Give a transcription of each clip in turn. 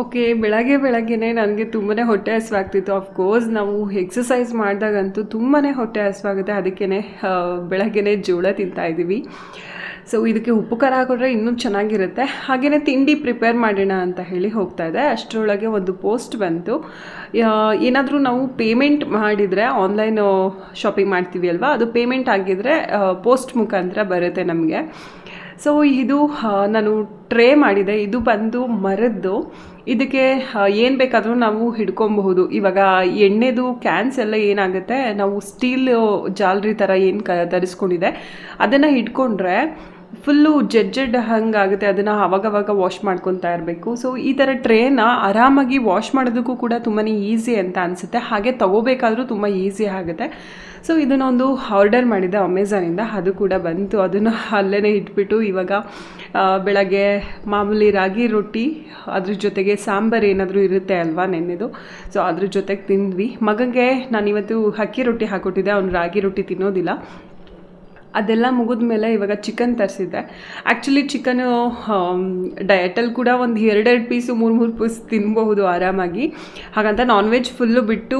Okay ಬೆಳಗ್ಗೆ ಬೆಳಗ್ಗೆನೇ ನನಗೆ ತುಂಬಾ ಹೊಟ್ಟೆ ಹಸಿವಾಗ್ತಿತ್ತು. ಆಫ್ಕೋರ್ಸ್ ನಾವು ಎಕ್ಸಸೈಸ್ ಮಾಡಿದಾಗಂತೂ ತುಂಬಾ ಹೊಟ್ಟೆ ಹಸಿವಾಗುತ್ತೆ. ಅದಕ್ಕೇ ಬೆಳಗ್ಗೆನೇ ಜೋಳ ತಿಂತಾ ಇದ್ದೀವಿ. ಸೊ ಇದಕ್ಕೆ ಉಪ್ಪು ಖಾರ ಹಾಕಿದ್ರೆ ಇನ್ನೂ ಚೆನ್ನಾಗಿರುತ್ತೆ. ಹಾಗೆಯೇ ತಿಂಡಿ ಪ್ರಿಪೇರ್ ಮಾಡೋಣ ಅಂತ ಹೇಳಿ ಹೋಗ್ತಾ ಇದೆ. ಅಷ್ಟರೊಳಗೆ ಒಂದು ಪೋಸ್ಟ್ ಬಂತು. ಏನಾದರೂ ನಾವು ಪೇಮೆಂಟ್ ಮಾಡಿದರೆ ಆನ್ಲೈನ್ ಶಾಪಿಂಗ್ ಮಾಡ್ತೀವಿ ಅಲ್ವಾ? ಅದು ಪೇಮೆಂಟ್ ಆಗಿದ್ರೆ ಪೋಸ್ಟ್ ಮುಖಾಂತರ ಬರುತ್ತೆ ನಮಗೆ. ಸೊ ಇದು ನಾನು ಟ್ರೇ ಮಾಡಿದೆ. ಇದು ಬಂದು ಮರದ್ದು. ಇದಕ್ಕೆ ಏನು ಬೇಕಾದರೂ ನಾವು ಹಿಡ್ಕೊಬಹುದು. ಇವಾಗ ಎಣ್ಣೆದು ಕ್ಯಾನ್ಸ್ ಎಲ್ಲ ಏನಾಗುತ್ತೆ? ನಾವು ಸ್ಟೀಲ್ ಜಾಲರಿ ಥರ ಏನು ಕ, ತರಿಸ್ಕೊಂಡಿದೆ. ಅದನ್ನು ಹಿಡ್ಕೊಂಡ್ರೆ ಫುಲ್ಲು ಜಡ್ಜೆಡ್ ಜಡ್ ಹಂಗಾಗುತ್ತೆ, ಅದನ್ನು ಅವಾಗವಾಗ ವಾಶ್ ಮಾಡ್ಕೊತಾ ಇರಬೇಕು. ಸೊ ಈ ಥರ ಟ್ರೇನ ಆರಾಮಾಗಿ ವಾಶ್ ಮಾಡೋದಕ್ಕೂ ಕೂಡ ತುಂಬಾ ಈಸಿ ಅಂತ ಅನಿಸುತ್ತೆ. ಹಾಗೆ ತಗೋಬೇಕಾದ್ರೂ ತುಂಬ ಈಸಿ ಆಗುತ್ತೆ. ಸೊ ಇದನ್ನೊಂದು ಆರ್ಡರ್ ಮಾಡಿದ್ದೆ ಅಮೆಝಾನಿಂದ ಅದು ಕೂಡ ಬಂತು. ಅದನ್ನು ಅಲ್ಲೇ ಇಟ್ಬಿಟ್ಟು ಇವಾಗ ಬೆಳಗ್ಗೆ ಮಾಮೂಲಿ ರಾಗಿ ರೊಟ್ಟಿ, ಅದ್ರ ಜೊತೆಗೆ ಸಾಂಬಾರು ಏನಾದರೂ ಇರುತ್ತೆ ಅಲ್ವಾ ನೆನ್ನೆದು. ಸೊ ಅದ್ರ ಜೊತೆಗೆ ತಿಂದ್ವಿ. ಮಗನಿಗೆ ನಾನಿವತ್ತು ಅಕ್ಕಿ ರೊಟ್ಟಿ ಹಾಕ್ಕೊಟ್ಟಿದ್ದೆ ಅವನು ರಾಗಿ ರೊಟ್ಟಿ ತಿನ್ನೋದಿಲ್ಲ. ಅದೆಲ್ಲ ಮುಗಿದ ಮೇಲೆ ಇವಾಗ ಚಿಕನ್ ತರಿಸಿದ್ದೆ. ಆ್ಯಕ್ಚುಲಿ ಚಿಕನು ಡಯಟಲ್ಲಿ ಕೂಡ ಒಂದು ಎರಡೆರಡು ಪೀಸು ಮೂರು ಮೂರು ಪೀಸ್ ತಿನ್ಬಹುದು ಆರಾಮಾಗಿ. ಹಾಗಂತ ನಾನ್ ವೆಜ್ ಫುಲ್ಲು ಬಿಟ್ಟು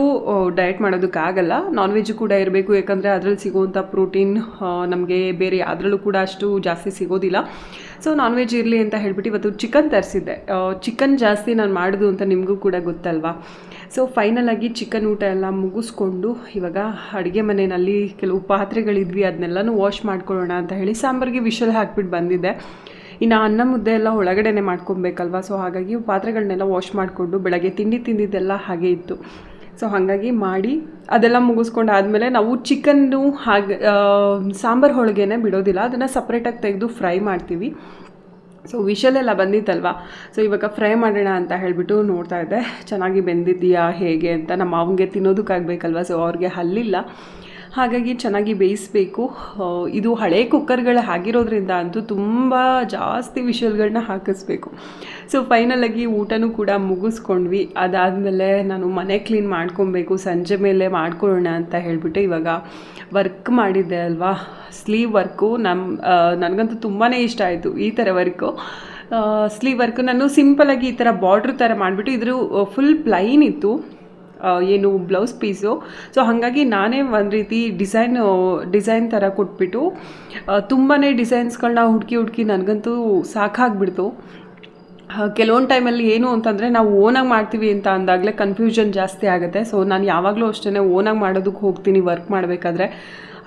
ಡಯಟ್ ಮಾಡೋದಕ್ಕಾಗಲ್ಲ. ನಾನ್ ವೆಜ್ ಕೂಡ ಇರಬೇಕು, ಯಾಕಂದರೆ ಅದರಲ್ಲಿ ಸಿಗುವಂಥ ಪ್ರೋಟೀನ್ ನಮಗೆ ಬೇರೆ ಅದರಲ್ಲೂ ಕೂಡ ಅಷ್ಟು ಜಾಸ್ತಿ ಸಿಗೋದಿಲ್ಲ. ಸೊ ನಾನ್ ವೆಜ್ ಇರಲಿ ಅಂತ ಹೇಳ್ಬಿಟ್ಟು ಇವತ್ತು ಚಿಕನ್ ತರಿಸಿದ್ದೆ. ಚಿಕನ್ ಜಾಸ್ತಿ ನಾನು ಮಾಡೋದು ಅಂತ ನಿಮಗೂ ಕೂಡ ಗೊತ್ತಲ್ವಾ? ಸೊ ಫೈನಲಾಗಿ ಚಿಕನ್ ಊಟ ಎಲ್ಲ ಮುಗಿಸ್ಕೊಂಡು ಇವಾಗ ಅಡುಗೆ ಮನೆಯಲ್ಲಿ ಕೆಲವು ಪಾತ್ರೆಗಳಿದ್ವಿ ಅದನ್ನೆಲ್ಲನೂ ವಾಶ್ ಮಾಡ್ಕೊಳ್ಳೋಣ ಅಂತ ಹೇಳಿ ಸಾಂಬಾರಿಗೆ ವಿಷಲ್ ಹಾಕ್ಬಿಟ್ಟು ಬಂದಿದ್ದೆ ಇನ್ನು ಅನ್ನ ಮುದ್ದೆ ಎಲ್ಲ ಒಳಗಡೆನೆ ಮಾಡ್ಕೊಬೇಕಲ್ವ? ಸೊ ಹಾಗಾಗಿ ಪಾತ್ರೆಗಳನ್ನೆಲ್ಲ ವಾಶ್ ಮಾಡಿಕೊಂಡು ಬೆಳಗ್ಗೆ ತಿಂಡಿ ತಿಂದಿದ್ದೆಲ್ಲ ಹಾಗೆ ಇತ್ತು. ಸೊ ಹಾಗಾಗಿ ಮಾಡಿ ಅದೆಲ್ಲ ಮುಗಿಸ್ಕೊಂಡು ಆದಮೇಲೆ ನಾವು ಚಿಕನ್ನು ಹಾಗೆ ಸಾಂಬಾರು ಹೋಳಿಗೆನೇ ಬಿಡೋದಿಲ್ಲ. ಅದನ್ನು ಸಪ್ರೇಟಾಗಿ ತೆಗೆದು ಫ್ರೈ ಮಾಡ್ತೀವಿ. ಸೊ ವಿಷಲೆಲ್ಲ ಬಂದಿತ್ತಲ್ವಾ? ಸೊ ಇವಾಗ ಫ್ರೈ ಮಾಡೋಣ ಅಂತ ಹೇಳಿಬಿಟ್ಟು ನೋಡ್ತಾ ಇದ್ದೆ. ಚೆನ್ನಾಗಿ ಬೆಂದಿದೆಯಾ ಹೇಗೆ ಅಂತ? ನಮ್ಮ ಮಾವನಿಗೆ ತಿನ್ನೋದಕ್ಕಾಗಬೇಕಲ್ವ? ಸೊ ಅವ್ರಿಗೆ ಹಲ್ಲಿಲ್ಲ. ಹಾಗಾಗಿ ಚೆನ್ನಾಗಿ ಬೇಯಿಸಬೇಕು. ಇದು ಹಳೆ ಕುಕ್ಕರ್ಗಳು ಆಗಿರೋದ್ರಿಂದ ಅಂತೂ ತುಂಬ ಜಾಸ್ತಿ ವಿಷಲ್ಗಳನ್ನ ಹಾಕಿಸ್ಬೇಕು. ಸೊ ಫೈನಲಾಗಿ ಊಟನೂ ಕೂಡ ಮುಗಿಸ್ಕೊಂಡ್ವಿ. ಅದಾದಮೇಲೆ ನಾನು ಮನೆ ಕ್ಲೀನ್ ಮಾಡ್ಕೊಬೇಕು, ಸಂಜೆ ಮೇಲೆ ಮಾಡ್ಕೊಳ್ಳೋಣ ಅಂತ ಹೇಳಿಬಿಟ್ಟು ಇವಾಗ ವರ್ಕ್ ಮಾಡಿದ್ದೆ ಅಲ್ವಾ? ಸ್ಲೀವ್ ವರ್ಕು ನಮ್ಮ ನನಗಂತೂ ತುಂಬಾ ಇಷ್ಟ ಆಯಿತು ಈ ಥರ ವರ್ಕು ಸ್ಲೀವ್ ವರ್ಕ್ ನಾನು ಸಿಂಪಲಾಗಿ ಈ ಥರ ಬಾರ್ಡ್ರ್ ಥರ ಮಾಡಿಬಿಟ್ಟು ಇದ್ರ ಫುಲ್ ಪ್ಲೈನ್ ಇತ್ತು. ಏನು ಬ್ಲೌಸ್ ಪೀಸು ಸೊ ಹಾಗಾಗಿ ನಾನೇ ಒಂದು ರೀತಿ ಡಿಸೈನ್ ಡಿಸೈನ್ ಥರ ಕೊಟ್ಬಿಟ್ಟು ತುಂಬಾ ಡಿಸೈನ್ಸ್ಗಳನ್ನ ಹುಡುಕಿ ಹುಡುಕಿ ನನಗಂತೂ ಸಾಕಾಗ್ಬಿಡ್ತು. ಕೆಲವೊಂದು ಟೈಮಲ್ಲಿ ಏನು ಅಂತಂದರೆ ನಾವು ಓನಾಗಿ ಮಾಡ್ತೀವಿ ಅಂತ ಅಂದಾಗಲೇ ಕನ್ಫ್ಯೂಷನ್ ಜಾಸ್ತಿ ಆಗುತ್ತೆ. ಸೊ ನಾನು ಯಾವಾಗಲೂ ಅಷ್ಟೇ ಓನಾಗಿ ಮಾಡೋದಕ್ಕೆ ಹೋಗ್ತೀನಿ ವರ್ಕ್ ಮಾಡಬೇಕಾದ್ರೆ.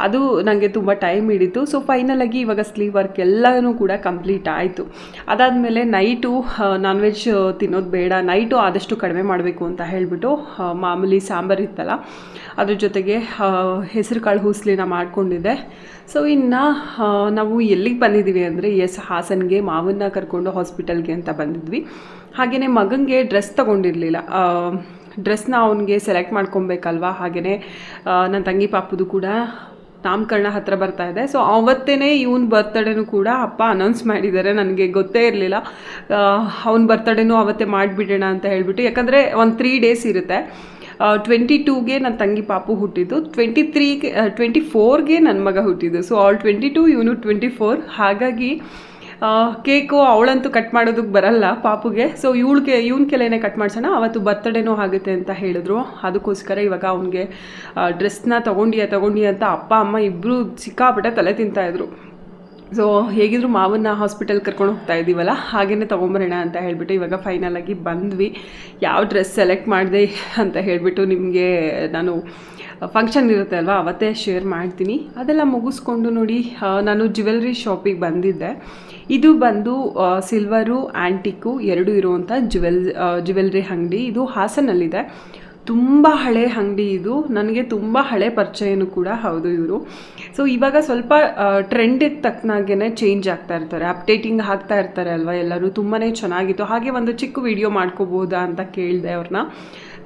ಅದು ನನಗೆ ತುಂಬ ಟೈಮ್ ಹಿಡಿತು. ಸೊ ಫೈನಲಾಗಿ ಇವಾಗ ಸ್ಲೀವ್ ವರ್ಕ್ ಎಲ್ಲನೂ ಕೂಡ ಕಂಪ್ಲೀಟ್ ಆಯಿತು. ಅದಾದಮೇಲೆ ನೈಟು ನಾನ್ ವೆಜ್ ತಿನ್ನೋದು ಬೇಡ. ನೈಟು ಆದಷ್ಟು ಕಡಿಮೆ ಮಾಡಬೇಕು ಅಂತ ಹೇಳಿಬಿಟ್ಟು ಮಾಮೂಲಿ ಸಾಂಬಾರು ಇತ್ತಲ್ಲ, ಅದ್ರ ಜೊತೆಗೆ ಹೆಸರು ಕಾಳು ಹೂಸ್ಲಿನ ಮಾಡಿಕೊಂಡಿದ್ದೆ. ಸೊ ಇನ್ನು ನಾವು ಎಲ್ಲಿಗೆ ಬಂದಿದ್ದೀವಿ ಅಂದರೆ, ಎಸ್, ಹಾಸನ್ಗೆ, ಮಾವನ್ನ ಕರ್ಕೊಂಡು ಹಾಸ್ಪಿಟಲ್ಗೆ ಅಂತ ಬಂದಿದ್ವಿ. ಹಾಗೆಯೇ ಮಗನಿಗೆ ಡ್ರೆಸ್ ತೊಗೊಂಡಿರಲಿಲ್ಲ. ಡ್ರೆಸ್ನ ಅವನಿಗೆ ಸೆಲೆಕ್ಟ್ ಮಾಡ್ಕೊಬೇಕಲ್ವಾ? ಹಾಗೆಯೇ ನನ್ನ ತಂಗಿ ಪಾಪದು ಕೂಡ ನಾಮಕರಣ ಹತ್ರ ಬರ್ತಾ ಇದೆ. ಸೊ ಅವತ್ತೇ ಇವನ್ ಬರ್ತಡೇನೂ ಕೂಡ ಅಪ್ಪ ಅನೌನ್ಸ್ ಮಾಡಿದ್ದಾರೆ. ನನಗೆ ಗೊತ್ತೇ ಇರಲಿಲ್ಲ. ಅವ್ನ ಬರ್ತಡೇನೂ ಅವತ್ತೇ ಮಾಡಿಬಿಡೋಣ ಅಂತ ಹೇಳಿಬಿಟ್ಟು. ಯಾಕಂದರೆ ಒಂದು ತ್ರೀ ಡೇಸ್ ಇರುತ್ತೆ. ಟ್ವೆಂಟಿ ಟೂಗೆ ನನ್ನ ತಂಗಿ ಪಾಪು ಹುಟ್ಟಿದ್ದು. ಟ್ವೆಂಟಿ ತ್ರೀಗೆ ಟ್ವೆಂಟಿ ಫೋರ್ಗೆ ನನ್ನ ಮಗ ಹುಟ್ಟಿದ್ದು. ಸೊ ಆಲ್ ಟ್ವೆಂಟಿ ಟೂ ಇವನು ಟ್ವೆಂಟಿ ಫೋರ್ ಹಾಗಾಗಿ ಕೇಕು ಅವಳಂತೂ ಕಟ್ ಮಾಡೋದಕ್ಕೆ ಬರಲ್ಲ ಪಾಪುಗೆ. ಸೊ ಇವಳಿಗೆ, ಇವನ ಕೆಲೇನೆ ಕಟ್ ಮಾಡ್ಸೋಣ. ಅವತ್ತು ಬರ್ತಡೇನೂ ಆಗುತ್ತೆ ಅಂತ ಹೇಳಿದ್ರು. ಅದಕ್ಕೋಸ್ಕರ ಇವಾಗ ಅವನಿಗೆ ಡ್ರೆಸ್ನ ತೊಗೊಂಡಿಯಾ ತೊಗೊಂಡಿಯಾ ಅಂತ ಅಪ್ಪ, ಅಮ್ಮ ಇಬ್ಬರು ಸಿಕ್ಕಾಪಟ್ಟೆ ತಲೆ ತಿಂತಾಯಿದ್ರು ಸೊ ಹೇಗಿದ್ರು ಮಾವನ್ನ ಹಾಸ್ಪಿಟಲ್ ಕರ್ಕೊಂಡು ಹೋಗ್ತಾ ಇದ್ದೀವಲ್ಲ ಹಾಗೇ ತೊಗೊಂಬರೋಣ ಅಂತ ಹೇಳಿಬಿಟ್ಟು ಇವಾಗ ಫೈನಲ್ ಆಗಿ ಬಂದ್ವಿ. ಯಾವ ಡ್ರೆಸ್ ಸೆಲೆಕ್ಟ್ ಮಾಡಿದೆ ಅಂತ ಹೇಳಿಬಿಟ್ಟು ನಿಮಗೆ ನಾನು ಫಂಕ್ಷನ್ ಇರುತ್ತೆ ಅಲ್ವಾ? ಅವತ್ತೇ ಶೇರ್ ಮಾಡ್ತೀನಿ. ಅದೆಲ್ಲ ಮುಗಿಸ್ಕೊಂಡು ನೋಡಿ ನಾನು ಜ್ಯುವೆಲ್ರಿ ಶಾಪಿಗೆ ಬಂದಿದ್ದೆ. ಇದು ಬಂದು ಸಿಲ್ವರು ಆ್ಯಂಟಿಕ್ಕು ಎರಡು ಇರುವಂಥ ಜ್ಯುವೆಲ್ ಜ್ಯುವೆಲ್ರಿ ಅಂಗಡಿ. ಇದು ಹಾಸನಲ್ಲಿದೆ. ತುಂಬ ಹಳೆ ಅಂಗಡಿ ಇದು. ನನಗೆ ತುಂಬ ಹಳೆ ಪರಿಚಯನೂ ಕೂಡ ಹೌದು ಇವರು. ಸೊ ಇವಾಗ ಸ್ವಲ್ಪ ಟ್ರೆಂಡಿಗೆ ತಕ್ಕನಾಗೇ ಚೇಂಜ್ ಆಗ್ತಾ ಇರ್ತಾರೆ. ಅಪ್ಡೇಟಿಂಗ್ ಆಗ್ತಾ ಇರ್ತಾರೆ ಅಲ್ವಾ ಎಲ್ಲರೂ? ತುಂಬಾ ಚೆನ್ನಾಗಿತ್ತು. ಹಾಗೆ ಒಂದು ಚಿಕ್ಕ ವಿಡಿಯೋ ಮಾಡ್ಕೋಬೋದಾ ಅಂತ ಕೇಳಿದೆ ಅವ್ರನ್ನ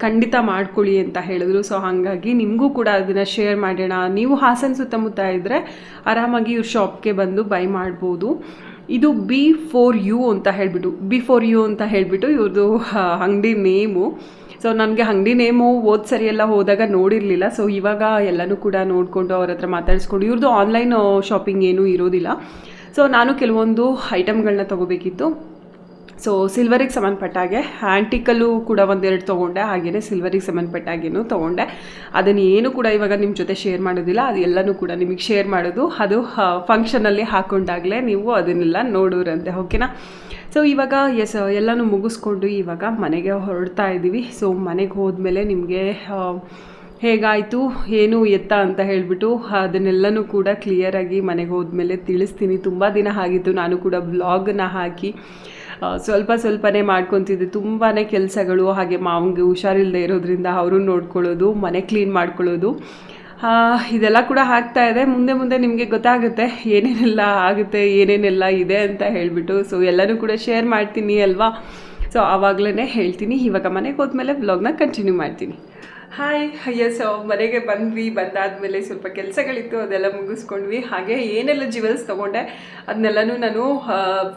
ಖಂಡಿತ ಮಾಡ್ಕೊಳ್ಳಿ ಅಂತ ಹೇಳಿದ್ರು. ಸೊ ಹಾಗಾಗಿ ನಿಮಗೂ ಕೂಡ ಅದನ್ನು ಶೇರ್ ಮಾಡೋಣ. ನೀವು ಹಾಸನ ಸುತ್ತಮುತ್ತ ಇದ್ದರೆ ಆರಾಮಾಗಿ ಇವ್ರ ಶಾಪ್ಗೆ ಬಂದು ಬೈ ಮಾಡ್ಬೋದು. ಇದು ಬಿ ಫೋರ್ ಯು ಅಂತ ಹೇಳಿಬಿಟ್ಟು ಬಿ ಫೋರ್ ಯು ಅಂತ ಹೇಳಿಬಿಟ್ಟು ಇವ್ರದ್ದು ಅಂಗಡಿ ನೇಮು ಸೊ ನನಗೆ ಅಂಗಡಿ ನೇಮು ಓದ್ ಸರಿ ಎಲ್ಲ ಹೋದಾಗ ನೋಡಿರಲಿಲ್ಲ. ಸೊ ಇವಾಗ ಎಲ್ಲನೂ ಕೂಡ ನೋಡಿಕೊಂಡು ಅವ್ರ ಹತ್ರ ಮಾತಾಡಿಸ್ಕೊಂಡು ಇವ್ರದ್ದು ಆನ್ಲೈನ್ ಶಾಪಿಂಗ್ ಏನೂ ಇರೋದಿಲ್ಲ. ಸೊ ನಾನು ಕೆಲವೊಂದು ಐಟಮ್ಗಳನ್ನ ತೊಗೋಬೇಕಿತ್ತು. ಸೊ ಸಿಲ್ವರಿಗೆ ಸಂಬಂಧಪಟ್ಟಾಗೆ ಆ್ಯಂಟಿಕಲ್ಲೂ ಕೂಡ ಒಂದೆರಡು ತೊಗೊಂಡೆ ಹಾಗೆಯೇ ಸಿಲ್ವರಿಗೆ ಸಂಬಂಧಪಟ್ಟಾಗೇನು ತೊಗೊಂಡೆ. ಅದನ್ನು ಏನು ಕೂಡ ಇವಾಗ ನಿಮ್ಮ ಜೊತೆ ಶೇರ್ ಮಾಡೋದಿಲ್ಲ, ಅದು ಎಲ್ಲನೂ ಕೂಡ ನಿಮಗೆ ಶೇರ್ ಮಾಡೋದು. ಅದು ಫಂಕ್ಷನಲ್ಲಿ ಹಾಕೊಂಡಾಗಲೇ ನೀವು ಅದನ್ನೆಲ್ಲ ನೋಡೋರಂತೆ ಓಕೆನಾ ಸೊ ಇವಾಗ ಎಸ್ ಎಲ್ಲನೂ ಮುಗಿಸ್ಕೊಂಡು ಇವಾಗ ಮನೆಗೆ ಹೊರಡ್ತಾ ಇದ್ದೀವಿ ಸೊ ಮನೆಗೆ ಹೋದ್ಮೇಲೆ ನಿಮಗೆ ಹೇಗಾಯಿತು, ಏನು ಎತ್ತ ಅಂತ ಹೇಳಿಬಿಟ್ಟು ಅದನ್ನೆಲ್ಲನೂ ಕೂಡ ಕ್ಲಿಯರಾಗಿ ಮನೆಗೆ ಹೋದ್ಮೇಲೆ ತಿಳಿಸ್ತೀನಿ. ತುಂಬ ದಿನ ಆಗಿತ್ತು, ನಾನು ಕೂಡ ಬ್ಲಾಗನ್ನ ಹಾಕಿ. ಸ್ವಲ್ಪ ಸ್ವಲ್ಪನೇ ಮಾಡ್ಕೊತಿದ್ದೆ. ತುಂಬಾ ಕೆಲಸಗಳು, ಹಾಗೆ ಮಾವಂಗೆ ಹುಷಾರಿಲ್ಲದೆ ಇರೋದ್ರಿಂದ ಅವರು ನೋಡ್ಕೊಳ್ಳೋದು, ಮನೆ ಕ್ಲೀನ್ ಮಾಡ್ಕೊಳ್ಳೋದು. ಇದೆಲ್ಲ ಕೂಡ ಆಗ್ತಾ ಇದೆ. ಮುಂದೆ ಮುಂದೆ ನಿಮಗೆ ಗೊತ್ತಾಗುತ್ತೆ ಏನೇನೆಲ್ಲ ಆಗುತ್ತೆ, ಏನೇನೆಲ್ಲ ಇದೆ ಅಂತ ಹೇಳಿಬಿಟ್ಟು. ಸೊ ಎಲ್ಲನೂ ಕೂಡ ಶೇರ್ ಮಾಡ್ತೀನಿ ಅಲ್ವಾ? ಸೊ ಆವಾಗಲೇ ಹೇಳ್ತೀನಿ. ಇವಾಗ ಮನೆಗೆ ಹೋದ್ಮೇಲೆ ವ್ಲಾಗ್ನ ಕಂಟಿನ್ಯೂ ಮಾಡ್ತೀನಿ. ಹಾಯ್ ಎಸ್ ಮನೆಗೆ ಬಂದ್ವಿ, ಬಂದಾದಮೇಲೆ ಸ್ವಲ್ಪ ಕೆಲಸಗಳಿತ್ತು, ಅದೆಲ್ಲ ಮುಗಿಸ್ಕೊಂಡ್ವಿ. ಹಾಗೆ ಏನೆಲ್ಲ ಜ್ಯುವೆಲ್ಸ್ ತೊಗೊಂಡೆ ಅದನ್ನೆಲ್ಲನೂ ನಾನು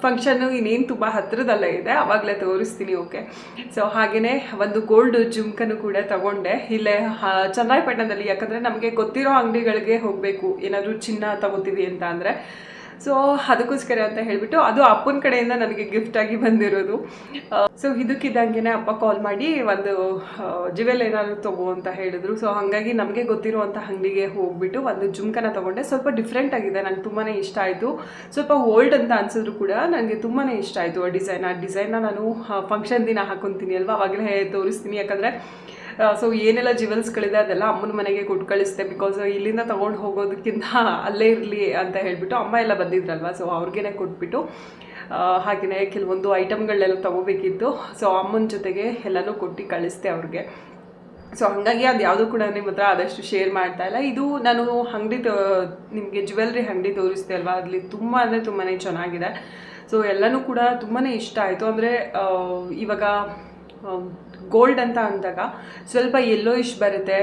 ಫಂಕ್ಷನ್ನು ಇನ್ನೇನು ತುಂಬ ಹತ್ತಿರದಲ್ಲೇ ಇದೆ ಆವಾಗಲೇ ತೋರಿಸ್ತೀನಿ ಓಕೆ ಸೊ ಹಾಗೆಯೇ ಒಂದು ಗೋಲ್ಡ್ ಜುಮ್ಕನು ಕೂಡ ತಗೊಂಡೆ. ಇಲ್ಲೇ ಚನ್ನರಾಯಪಟ್ಟಣದಲ್ಲಿ, ಯಾಕಂದರೆ ನಮಗೆ ಗೊತ್ತಿರೋ ಅಂಗಡಿಗಳಿಗೆ ಹೋಗಬೇಕು, ಏನಾದರೂ ಚಿನ್ನ ತಗೋತೀವಿ ಅಂತ ಅಂದರೆ. ಸೊ ಅದಕ್ಕೋಸ್ಕರ ಅಂತ ಹೇಳಿಬಿಟ್ಟು ಅದು ಅಪ್ಪನ ಕಡೆಯಿಂದ ನನಗೆ ಗಿಫ್ಟ್ ಆಗಿ ಬಂದಿರೋದು. ಸೊ ಇದಕ್ಕಿದ್ದಂಗೆ ಅಪ್ಪ ಕಾಲ್ ಮಾಡಿ ಒಂದು ಜುವೆಲ್ ಏನಾದ್ರು ತಗೋ ಅಂತ ಹೇಳಿದ್ರು. ಸೊ ಹಾಗಾಗಿ ನಮಗೆ ಗೊತ್ತಿರುವಂಥ ಅಂಗಡಿಗೆ ಹೋಗ್ಬಿಟ್ಟು ಒಂದು ಜುಮ್ಕನ ತಗೊಂಡೆ. ಸ್ವಲ್ಪ ಡಿಫ್ರೆಂಟ್ ಆಗಿದೆ ನನಗೆ ತುಂಬಾ ಇಷ್ಟ ಆಯಿತು. ಸ್ವಲ್ಪ ಓಲ್ಡ್ ಅಂತ ಅನ್ಸಿದ್ರು ಕೂಡ ನನಗೆ ತುಂಬಾ ಇಷ್ಟ ಆಯಿತು ಆ ಡಿಸೈನ್ ಆ ಡಿಸೈನ್ನ ನಾನು ಫಂಕ್ಷನ್ ದಿನ ಹಾಕೊತೀನಿ ಅಲ್ವಾ? ಅವಾಗಲೇ ತೋರಿಸ್ತೀನಿ. ಯಾಕಂದರೆ ಸೊ ಏನೆಲ್ಲ ಜ್ಯುವೆಲ್ಸ್ಗಳಿದೆ ಅದೆಲ್ಲ ಅಮ್ಮನ ಮನೆಗೆ ಕೊಟ್ಟು ಕಳಿಸ್ತೆ ಬಿಕಾಸ್ ಇಲ್ಲಿಂದ ತಗೊಂಡು ಹೋಗೋದಕ್ಕಿಂತ ಅಲ್ಲೇ ಇರಲಿ ಅಂತ ಹೇಳಿಬಿಟ್ಟು ಅಮ್ಮ ಎಲ್ಲ ಬಂದಿದ್ರಲ್ವ ಸೊ ಅವ್ರಿಗೇನೆ ಕೊಟ್ಬಿಟ್ಟು ಹಾಗೆಯೇ ಕೆಲವೊಂದು ಐಟಮ್ಗಳನ್ನೆಲ್ಲ ತಗೋಬೇಕಿತ್ತು. ಸೊ ಅಮ್ಮನ ಜೊತೆಗೆ ಎಲ್ಲನೂ ಕೊಟ್ಟು ಕಳಿಸ್ದೆ ಅವ್ರಿಗೆ. ಸೊ ಹಾಗಾಗಿ ಅದು ಯಾವುದೂ ಕೂಡ ನಿಮ್ಮ ಹತ್ರ ಆದಷ್ಟು ಶೇರ್ ಮಾಡ್ತಾ ಇಲ್ಲ. ಇದು ನಾನು ಅಂಗಡಿ ನಿಮಗೆ ಜ್ಯುವೆಲ್ರಿ ಅಂಗಡಿ ತೋರಿಸ್ತೆ ಅಲ್ವಾ, ಅಲ್ಲಿ ತುಂಬ ಅಂದರೆ ತುಂಬಾ ಚೆನ್ನಾಗಿದೆ. ಸೊ ಎಲ್ಲನೂ ಕೂಡ ತುಂಬಾ ಇಷ್ಟ ಆಯಿತು. ಅಂದರೆ ಇವಾಗ ಗೋಲ್ಡ್ ಅಂತ ಅಂದಾಗ ಸ್ವಲ್ಪ ಎಲ್ಲೋ ಇಶ್ ಬರುತ್ತೆ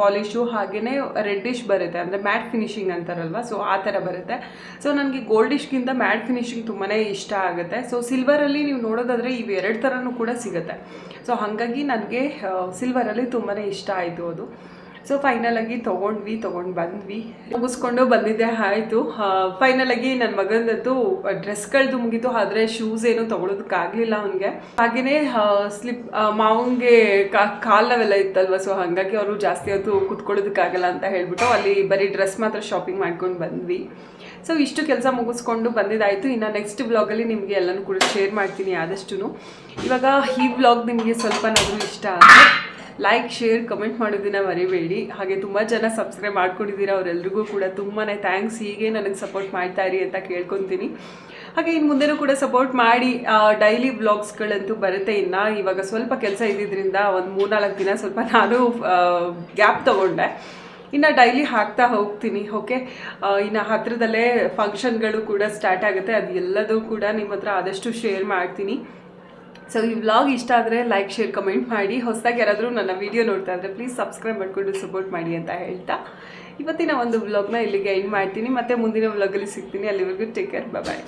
ಪಾಲಿಶು ಹಾಗೆಯೇ ರೆಡ್ಡಿಶ್ ಬರುತ್ತೆ, ಅಂದರೆ ಮ್ಯಾಟ್ ಫಿನಿಶಿಂಗ್ ಅಂತಾರಲ್ವ? ಸೊ ಆ ಥರ ಬರುತ್ತೆ. ಸೊ ನನಗೆ ಗೋಲ್ಡಿಶ್ಗಿಂತ ಮ್ಯಾಟ್ ಫಿನಿಶಿಂಗ್ ತುಂಬಾ ಇಷ್ಟ ಆಗುತ್ತೆ. ಸೊ ಸಿಲ್ವರಲ್ಲಿ ನೀವು ನೋಡೋದಾದರೆ ಇವು ಎರಡು ಥರನೂ ಕೂಡ ಸಿಗುತ್ತೆ. ಸೊ ಹಾಗಾಗಿ ನನಗೆ ಸಿಲ್ವರಲ್ಲಿ ತುಂಬಾ ಇಷ್ಟ ಆಯಿತು ಅದು. ಸೊ ಫೈನಲಾಗಿ ತೊಗೊಂಡ್ವಿ ತೊಗೊಂಡು ಬಂದ್ವಿ ಮುಗಿಸ್ಕೊಂಡು ಬಂದಿದ್ದೆ, ಆಯಿತು. ಫೈನಲಾಗಿ ನನ್ನ ಮಗಂದಂತೂ ಡ್ರೆಸ್ಗಳದ್ದು ಮುಗೀತು. ಆದರೆ ಶೂಸ್ ಏನು ತೊಗೊಳೋದಕ್ಕಾಗಲಿಲ್ಲ ಅವನಿಗೆ. ಹಾಗೆಯೇ ಸ್ಲಿಪ್ ಮಾವಂಗೆ ಕಾಲವೆಲ್ಲ ಇತ್ತಲ್ವ ಸೊ ಹಾಗಾಗಿ ಅವರು ಜಾಸ್ತಿ ಹೊತ್ತು ಕುತ್ಕೊಳ್ಳೋದಕ್ಕಾಗಲ್ಲ ಅಂತ ಹೇಳ್ಬಿಟ್ಟು ಅಲ್ಲಿ ಬರೀ ಡ್ರೆಸ್ ಮಾತ್ರ ಶಾಪಿಂಗ್ ಮಾಡ್ಕೊಂಡು ಬಂದ್ವಿ ಸೊ ಇಷ್ಟು ಕೆಲಸ ಮುಗಿಸ್ಕೊಂಡು ಬಂದಿದ್ದಾಯಿತು. ಇನ್ನು ನೆಕ್ಸ್ಟ್ ಬ್ಲಾಗಲ್ಲಿ ನಿಮಗೆ ಎಲ್ಲನೂ ಕೂಡ ಶೇರ್ ಮಾಡ್ತೀನಿ ಆದಷ್ಟು ಇವಾಗ ಈ ಬ್ಲಾಗ್ ನಿಮಗೆ ಸ್ವಲ್ಪನಾದರೂ ಇಷ್ಟ ಆದರೆ ಲೈಕ್ ಶೇರ್ ಕಮೆಂಟ್ ಮಾಡೋದನ್ನ ಮರಿಬೇಡಿ. ಹಾಗೆ ತುಂಬ ಜನ ಸಬ್ಸ್ಕ್ರೈಬ್ ಮಾಡ್ಕೊಂಡಿದ್ದೀರಾ ಅವರೆಲ್ರಿಗೂ ಕೂಡ ತುಂಬಾ ಥ್ಯಾಂಕ್ಸ್ ಹೀಗೆ ನನಗೆ ಸಪೋರ್ಟ್ ಮಾಡ್ತಾ ಇರಿ ಅಂತ ಕೇಳ್ಕೊತೀನಿ. ಹಾಗೆ ಇನ್ನು ಮುಂದೆನೂ ಕೂಡ ಸಪೋರ್ಟ್ ಮಾಡಿ ಡೈಲಿ ವ್ಲಾಗ್ಸ್ಗಳಂತೂ ಬರುತ್ತೆ ಇನ್ನು. ಇವಾಗ ಸ್ವಲ್ಪ ಕೆಲಸ ಇದ್ದಿದ್ದರಿಂದ ಒಂದು ಮೂರ್ನಾಲ್ಕು ದಿನ ಸ್ವಲ್ಪ ನಾನು ಗ್ಯಾಪ್ ತೊಗೊಂಡೆ. ಇನ್ನು ಡೈಲಿ ಹಾಕ್ತಾ ಹೋಗ್ತೀನಿ ಓಕೆ ಇನ್ನು ಹತ್ರದಲ್ಲೇ ಫಂಕ್ಷನ್ಗಳು ಕೂಡ ಸ್ಟಾರ್ಟ್ ಆಗುತ್ತೆ. ಅದು ಎಲ್ಲದೂ ಕೂಡ ನಿಮ್ಮ ಹತ್ರ ಆದಷ್ಟು ಶೇರ್ ಮಾಡ್ತೀನಿ. ಸೊ ಈ ವ್ಲಾಗ್ ಇಷ್ಟ ಆದರೆ ಲೈಕ್ ಶೇರ್ ಕಮೆಂಟ್ ಮಾಡಿ. ಹೊಸದಾಗಿ ಯಾರಾದರೂ ನನ್ನ ವಿಡಿಯೋ ನೋಡ್ತಾ ಇದ್ದರೆ ಪ್ಲೀಸ್ ಸಬ್ಸ್ಕ್ರೈಬ್ ಮಾಡಿಕೊಂಡು ಸಪೋರ್ಟ್ ಮಾಡಿ ಅಂತ ಹೇಳ್ತಾ. ಇವತ್ತಿನ ಒಂದು ವ್ಲಾಗ್ನ ಇಲ್ಲಿಗೆ ಎಂಡ್ ಮಾಡ್ತೀನಿ. ಮತ್ತೆ ಮುಂದಿನ ವ್ಲಾಗಲ್ಲಿ ಸಿಗ್ತೀನಿ. ಅಲ್ಲಿವರೆಗೂ ಟೇಕ್ ಕೇರ್ ಬಾಯ್